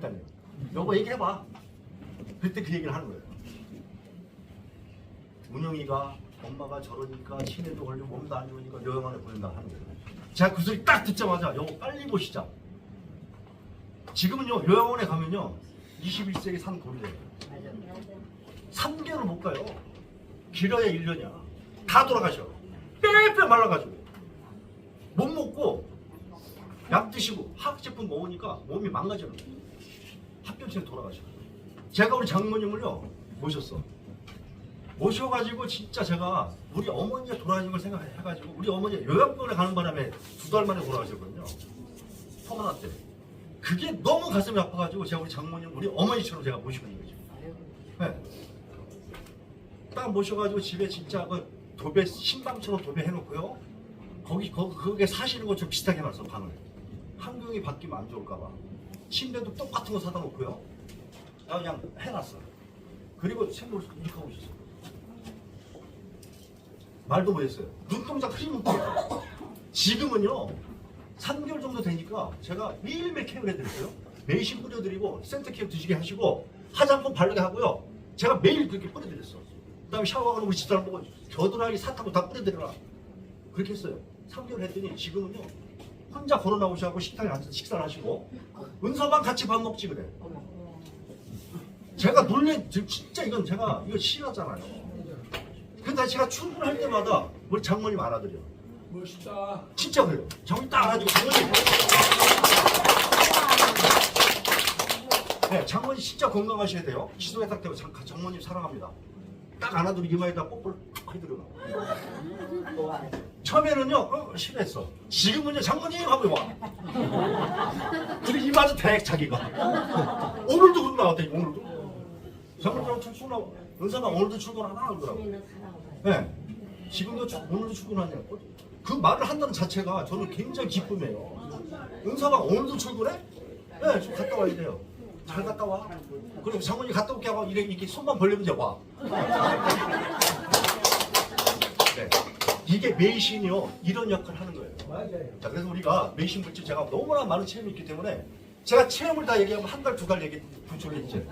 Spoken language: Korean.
했다니. 여보 얘기해봐. 그때 그 얘기를 하는 거예요. 운영이가 엄마가 저러니까 치매도 걸리고 몸도 안 좋으니까 요양원에 보낸다 하는 거예요. 제가 그 소리 딱 듣자마자 여보 빨리 보시자. 지금은요 요양원에 가면요 21세기 산 고리래요. 3개월 못 가요. 길어야 1년이야. 다 돌아가셔. 빼빼 말라가지고. 못 먹고 약 드시고 화학 제품 먹으니까 몸이 망가져요. 합병증에 돌아가셔. 제가 우리 장모님을요 모셨어. 모셔가지고 진짜 제가 우리 어머니가 돌아가신 걸 생각해가지고 우리 어머니 요양병원에 가는 바람에 두 달 만에 돌아가셨거든요. 코로나 때. 그게 너무 가슴이 아파가지고 제가 우리 장모님 우리 어머니처럼 제가 모시고 있는 거죠. 네. 딱 모셔가지고 집에 진짜 그 도배 신방처럼 도배해놓고요. 거기 거 그게 사시는 것좀 비슷하게 해놨어 방을. 환경이 바뀌면 안 좋을까봐. 침대도 똑같은 거 사다 놓고요. 그냥 해놨어. 그리고 생물 이렇게 하고 있었어. 말도 못했어요. 눈동자 흐리면 떠요. 지금은요. 3개월 정도 되니까 제가 매일매일 케어를 해드렸어요. 매신 뿌려드리고 센터 케어 드시게 하시고 화장품 바르게 하고요. 제가 매일 그렇게 뿌려드렸어. 그 다음에 샤워하고 우리 집사람 보고 겨드랑이 사탕도 다 뿌려드려라. 그렇게 했어요. 3개월 했더니 지금은요. 혼자 걸어 나오셔고 식당에 앉아서 식사를 하시고 은서방 같이 밥 먹지 그래. 제가 놀래 저 진짜 이건 제가 이거 싫었잖아요. 근데 제가 출근할 때마다 우리 장모님 알아들여. 멋있다. 진짜 그래요. 장모님 딱 알아주고 장모님. 네, 장모님 진짜 건강하셔야 돼요. 지도에 딱 대고 장, 장모님 사랑합니다. 딱 안아도 이마에다 뽀뽀를 탁 해드려요. 처음에는요, 어, 싫어했어. 지금은요, 장모님 하고 와. 그리고 이마저 대액 자기가. 오늘도 그런 나왔대, 오늘도. 장모님 출근 나와. 은사가 오늘도 출근하나? 그러더라고. 네. 지금도 주- 오늘도 출근하냐고. 그 말을 한다는 자체가 저는 굉장히 기쁨이에요. 은사가 오늘도 출근해? 네, 좀 갔다 와야 돼요. 잘 갔다 와. 그리고 장모님 갔다 올게 하고 이렇게, 이렇게 손만 벌리면 이제 와. 네. 이게 매신이요. 이런 역할을 하는 거예요. 맞아요. 자, 그래서 우리가 매신 물질 제가 너무나 많은 체험이 있기 때문에 제가 체험을 다 얘기하면 한 달, 두 달 얘기 부족했지.